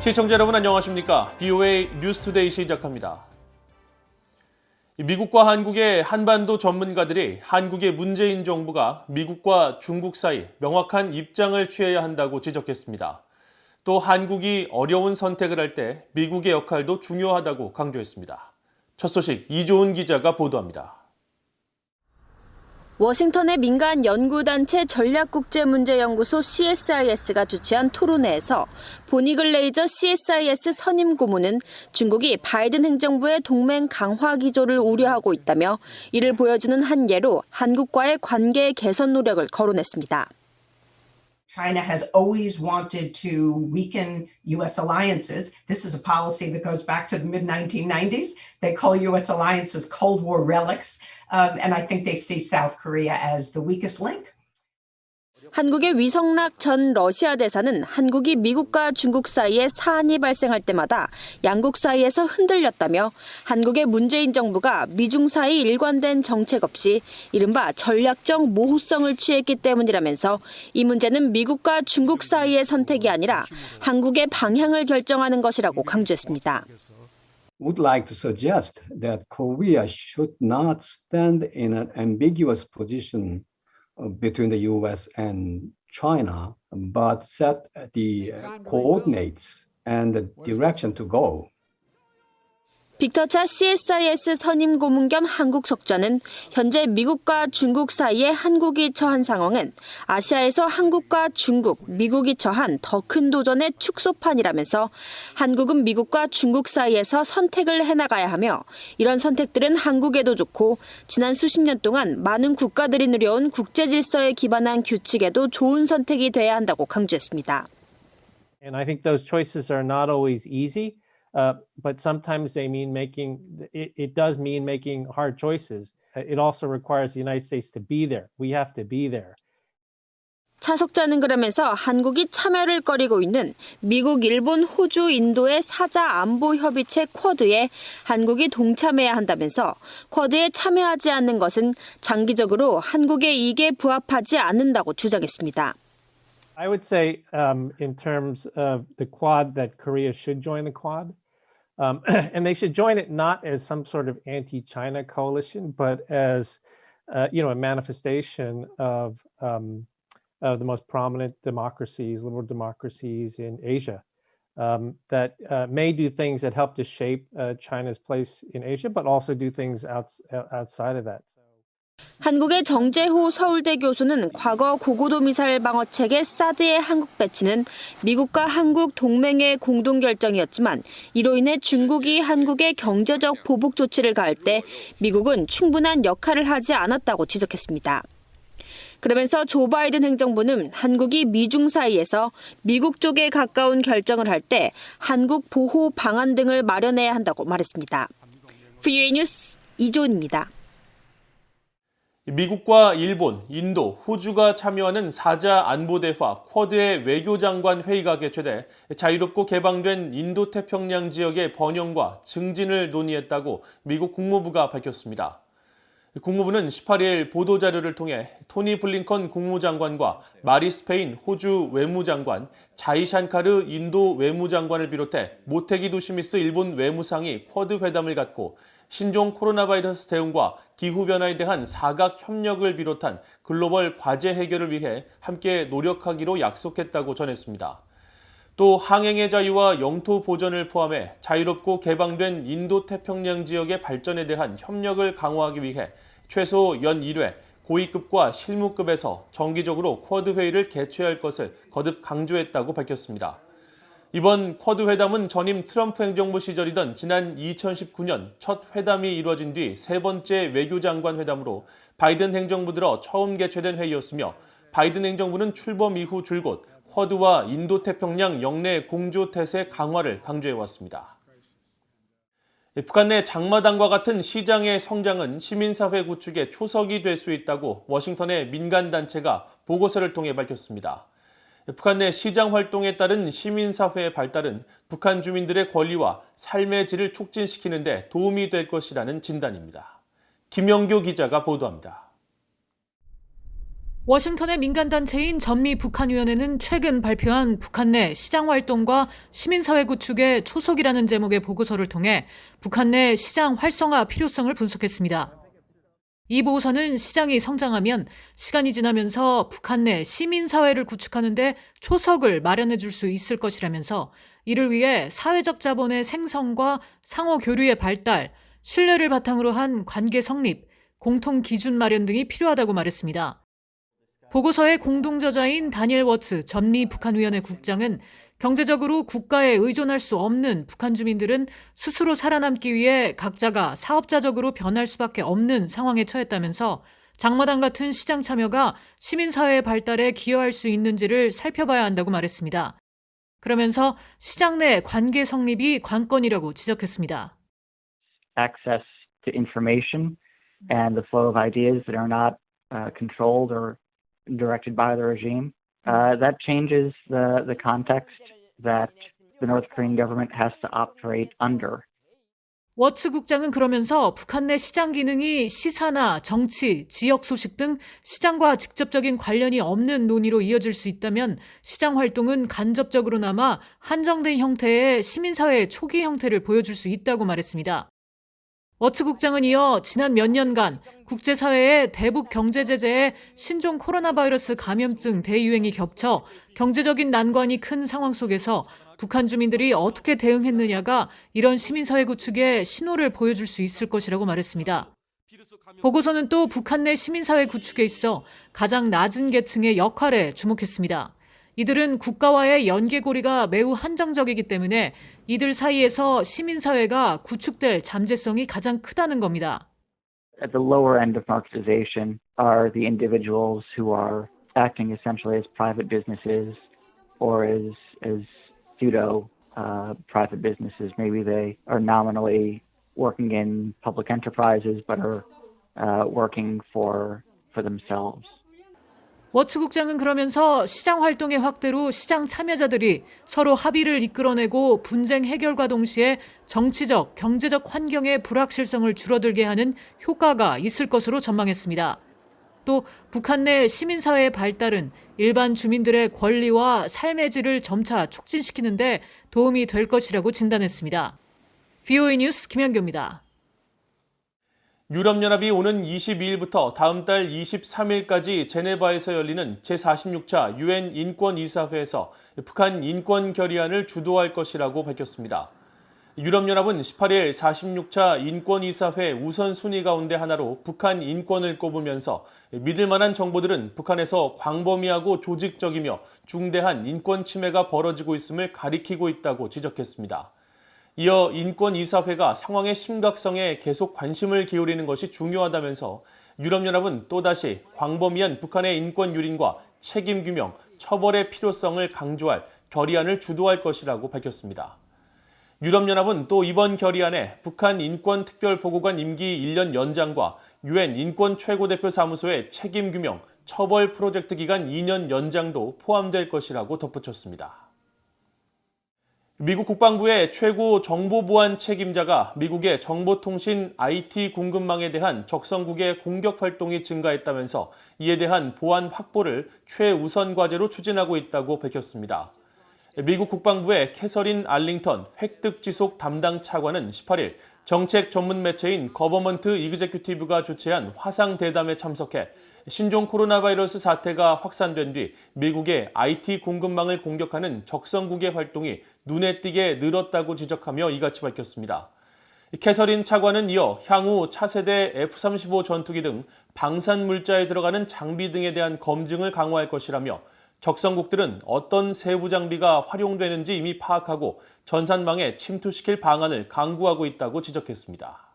시청자 여러분 안녕하십니까? BOA 뉴스투데이 시작합니다. 미국과 한국의 한반도 전문가들이 한국의 문재인 정부가 미국과 중국 사이 명확한 입장을 취해야 한다고 지적했습니다. 또 한국이 어려운 선택을 할 때 미국의 역할도 중요하다고 강조했습니다. 첫 소식 이조은 기자가 보도합니다. 워싱턴의 민간 연구단체 전략국제문제연구소 CSIS가 주최한 토론회에서 보니 글레이저 CSIS 선임 고문은 중국이 바이든 행정부의 동맹 강화 기조를 우려하고 있다며 이를 보여주는 한 예로 한국과의 관계 개선 노력을 거론했습니다. China has always wanted to weaken U.S. alliances. This is a policy that goes back to the mid 1990s. They call U.S. alliances Cold War relics. Um, and I think they see South Korea as the weakest link. 한국의 위성락 전 러시아 대사는 한국이 미국과 중국 사이에 사안이 발생할 때마다 양국 사이에서 흔들렸다며 한국의 문재인 정부가 미중 사이 일관된 정책 없이 이른바 전략적 모호성을 취했기 때문이라면서 이 문제는 미국과 중국 사이의 선택이 아니라 한국의 방향을 결정하는 것이라고 강조했습니다. would like to suggest that Korea should not stand in an ambiguous position between the US and China, but set the uh, coordinates and the direction to go. 빅터차 CSIS 선임 고문 겸 한국 석자는 현재 미국과 중국 사이에 한국이 처한 상황은 아시아에서 한국과 중국, 미국이 처한 더 큰 도전의 축소판이라면서 한국은 미국과 중국 사이에서 선택을 해나가야 하며 이런 선택들은 한국에도 좋고 지난 수십 년 동안 많은 국가들이 누려온 국제 질서에 기반한 규칙에도 좋은 선택이 돼야 한다고 강조했습니다. And I think those choices are not always easy, uh, but sometimes they mean making, it, it does mean making hard choices. Uh, It also requires the United States to be there. We have to be there. 차석자는 그러면서 한국이 참여를 꺼리고 있는 미국, 일본, 호주, 인도의 사자 안보 협의체 쿼드에 한국이 동참해야 한다면서 쿼드에 참여하지 않는 것은 장기적으로 한국의 이익에 부합하지 않는다고 주장했습니다. I would say, um, in terms of the Quad, that Korea should join the Quad. Um, and they should join it not as some sort of anti-China coalition, but as uh, you know a manifestation of um, of the most prominent democracies, liberal democracies in Asia, um, that uh, may do things that help to shape uh, China's place in Asia, but also do things outs- outside of that. 한국의 정재호 서울대 교수는 과거 고고도 미사일 방어 체계 사드의 한국 배치는 미국과 한국 동맹의 공동 결정이었지만 이로 인해 중국이 한국의 경제적 보복 조치를 가할 때 미국은 충분한 역할을 하지 않았다고 지적했습니다. 그러면서 조 바이든 행정부는 한국이 미중 사이에서 미국 쪽에 가까운 결정을 할 때 한국 보호 방안 등을 마련해야 한다고 말했습니다. VOA 뉴스 이조은입니다. 미국과 일본, 인도, 호주가 참여하는 사자 안보대화 쿼드의 외교장관 회의가 개최돼 자유롭고 개방된 인도 태평양 지역의 번영과 증진을 논의했다고 미국 국무부가 밝혔습니다. 국무부는 18일 보도자료를 통해 토니 블링컨 국무장관과 마리 스페인 호주 외무장관, 자이샨카르 인도 외무장관을 비롯해 모테기 도시미스 일본 외무상이 쿼드 회담을 갖고 신종 코로나 바이러스 대응과 기후변화에 대한 사각 협력을 비롯한 글로벌 과제 해결을 위해 함께 노력하기로 약속했다고 전했습니다. 또 항행의 자유와 영토 보전을 포함해 자유롭고 개방된 인도 태평양 지역의 발전에 대한 협력을 강화하기 위해 최소 연 1회 고위급과 실무급에서 정기적으로 쿼드 회의를 개최할 것을 거듭 강조했다고 밝혔습니다. 이번 쿼드 회담은 전임 트럼프 행정부 시절이던 지난 2019년 첫 회담이 이루어진 뒤 세 번째 외교장관 회담으로 바이든 행정부 들어 처음 개최된 회의였으며 바이든 행정부는 출범 이후 줄곧 쿼드와 인도 태평양 영내 공조 태세 강화를 강조해 왔습니다. 북한 내 장마당과 같은 시장의 성장은 시민사회 구축의 초석이 될 수 있다고 워싱턴의 민간단체가 보고서를 통해 밝혔습니다. 북한 내 시장 활동에 따른 시민사회의 발달은 북한 주민들의 권리와 삶의 질을 촉진시키는 데 도움이 될 것이라는 진단입니다. 김영교 기자가 보도합니다. 워싱턴의 민간단체인 전미 북한위원회는 최근 발표한 북한 내 시장 활동과 시민사회 구축의 초석이라는 제목의 보고서를 통해 북한 내 시장 활성화 필요성을 분석했습니다. 이 보고서는 시장이 성장하면 시간이 지나면서 북한 내 시민사회를 구축하는데 초석을 마련해 줄 수 있을 것이라면서 이를 위해 사회적 자본의 생성과 상호 교류의 발달, 신뢰를 바탕으로 한 관계 성립, 공통 기준 마련 등이 필요하다고 말했습니다. 보고서의 공동저자인 다니엘 워츠 전미 북한위원회 국장은 경제적으로 국가에 의존할 수 없는 북한 주민들은 스스로 살아남기 위해 각자가 사업자적으로 변할 수밖에 없는 상황에 처했다면서 장마당 같은 시장 참여가 시민사회의 발달에 기여할 수 있는지를 살펴봐야 한다고 말했습니다. 그러면서 시장 내 관계 성립이 관건이라고 지적했습니다. access to information and the flow of ideas that are not uh, controlled or directed by the regime. Uh, that changes the, the context that the North Korean government has to operate under. 워츠 국장은 그러면서 북한 내 시장 기능이 시사나 정치, 지역 소식 등 시장과 직접적인 관련이 없는 논의로 이어질 수 있다면 시장 활동은 간접적으로나마 한정된 형태의 시민사회의 초기 형태를 보여줄 수 있다고 말했습니다. 워츠 국장은 이어 지난 몇 년간 국제사회의 대북 경제 제재에 신종 코로나 바이러스 감염증 대유행이 겹쳐 경제적인 난관이 큰 상황 속에서 북한 주민들이 어떻게 대응했느냐가 이런 시민사회 구축의 신호를 보여줄 수 있을 것이라고 말했습니다. 보고서는 또 북한 내 시민사회 구축에 있어 가장 낮은 계층의 역할에 주목했습니다. 이들은 국가와의 연계고리가 매우 한정적이기 때문에 이들 사이에서 시민사회가 구축될 잠재성이 가장 크다는 겁니다. At the lower end of marketization are the individuals who are acting essentially as private businesses or as, as pseudo uh, private businesses. Maybe they are nominally working in public enterprises but are uh, working for, for themselves. 워츠 국장은 그러면서 시장 활동의 확대로 시장 참여자들이 서로 합의를 이끌어내고 분쟁 해결과 동시에 정치적, 경제적 환경의 불확실성을 줄어들게 하는 효과가 있을 것으로 전망했습니다. 또 북한 내 시민사회의 발달은 일반 주민들의 권리와 삶의 질을 점차 촉진시키는데 도움이 될 것이라고 진단했습니다. VOA 뉴스 김현교입니다. 유럽연합이 오는 22일부터 다음 달 23일까지 제네바에서 열리는 제46차 유엔 인권이사회에서 북한 인권 결의안을 주도할 것이라고 밝혔습니다. 유럽연합은 18일 46차 인권이사회 우선순위 가운데 하나로 북한 인권을 꼽으면서 믿을 만한 정보들은 북한에서 광범위하고 조직적이며 중대한 인권 침해가 벌어지고 있음을 가리키고 있다고 지적했습니다. 이어 인권이사회가 상황의 심각성에 계속 관심을 기울이는 것이 중요하다면서 유럽연합은 또다시 광범위한 북한의 인권 유린과 책임 규명, 처벌의 필요성을 강조할 결의안을 주도할 것이라고 밝혔습니다. 유럽연합은 또 이번 결의안에 북한 인권특별보고관 임기 1년 연장과 유엔 인권 최고대표 사무소의 책임 규명, 처벌 프로젝트 기간 2년 연장도 포함될 것이라고 덧붙였습니다. 미국 국방부의 최고 정보보안 책임자가 미국의 정보통신 IT 공급망에 대한 적성국의 공격 활동이 증가했다면서 이에 대한 보안 확보를 최우선 과제로 추진하고 있다고 밝혔습니다. 미국 국방부의 캐서린 알링턴 획득 지속 담당 차관은 18일 정책 전문 매체인 거버먼트 이그제큐티브가 주최한 화상 대담에 참석해 신종 코로나 바이러스 사태가 확산된 뒤 미국의 IT 공급망을 공격하는 적성국의 활동이 눈에 띄게 늘었다고 지적하며 이같이 밝혔습니다. 캐서린 차관은 이어 향후 차세대 F-35 전투기 등 방산 물자에 들어가는 장비 등에 대한 검증을 강화할 것이라며 적성국들은 어떤 세부 장비가 활용되는지 이미 파악하고 전산망에 침투시킬 방안을 강구하고 있다고 지적했습니다.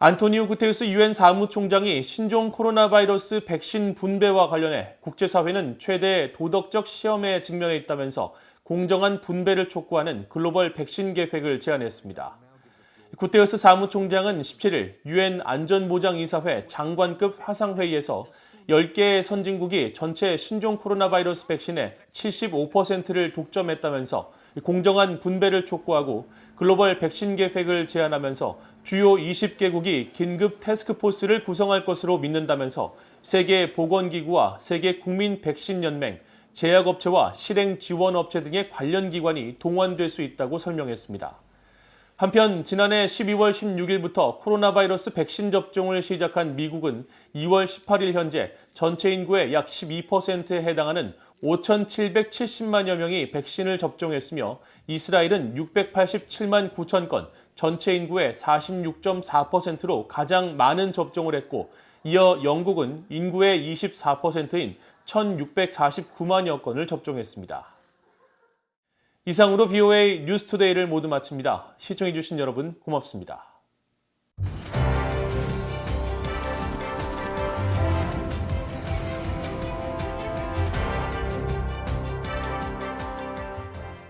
안토니오 구테우스 유엔 사무총장이 신종 코로나 바이러스 백신 분배와 관련해 국제사회는 최대 도덕적 시험에 직면해 있다면서 공정한 분배를 촉구하는 글로벌 백신 계획을 제안했습니다. 구테우스 사무총장은 17일 유엔 안전보장이사회 장관급 화상회의에서 10개의 선진국이 전체 신종 코로나 바이러스 백신의 75%를 독점했다면서 공정한 분배를 촉구하고 글로벌 백신 계획을 제안하면서 주요 20개국이 긴급 태스크포스를 구성할 것으로 믿는다면서 세계 보건기구와 세계 국민 백신 연맹, 제약업체와 실행 지원업체 등의 관련 기관이 동원될 수 있다고 설명했습니다. 한편 지난해 12월 16일부터 코로나 바이러스 백신 접종을 시작한 미국은 2월 18일 현재 전체 인구의 약 12%에 해당하는 5,770만여 명이 백신을 접종했으며 이스라엘은 687만 9천 건, 전체 인구의 46.4%로 가장 많은 접종을 했고 이어 영국은 인구의 24%인 1,649만여 건을 접종했습니다. 이상으로 VOA 뉴스투데이를 모두 마칩니다. 시청해주신 여러분 고맙습니다.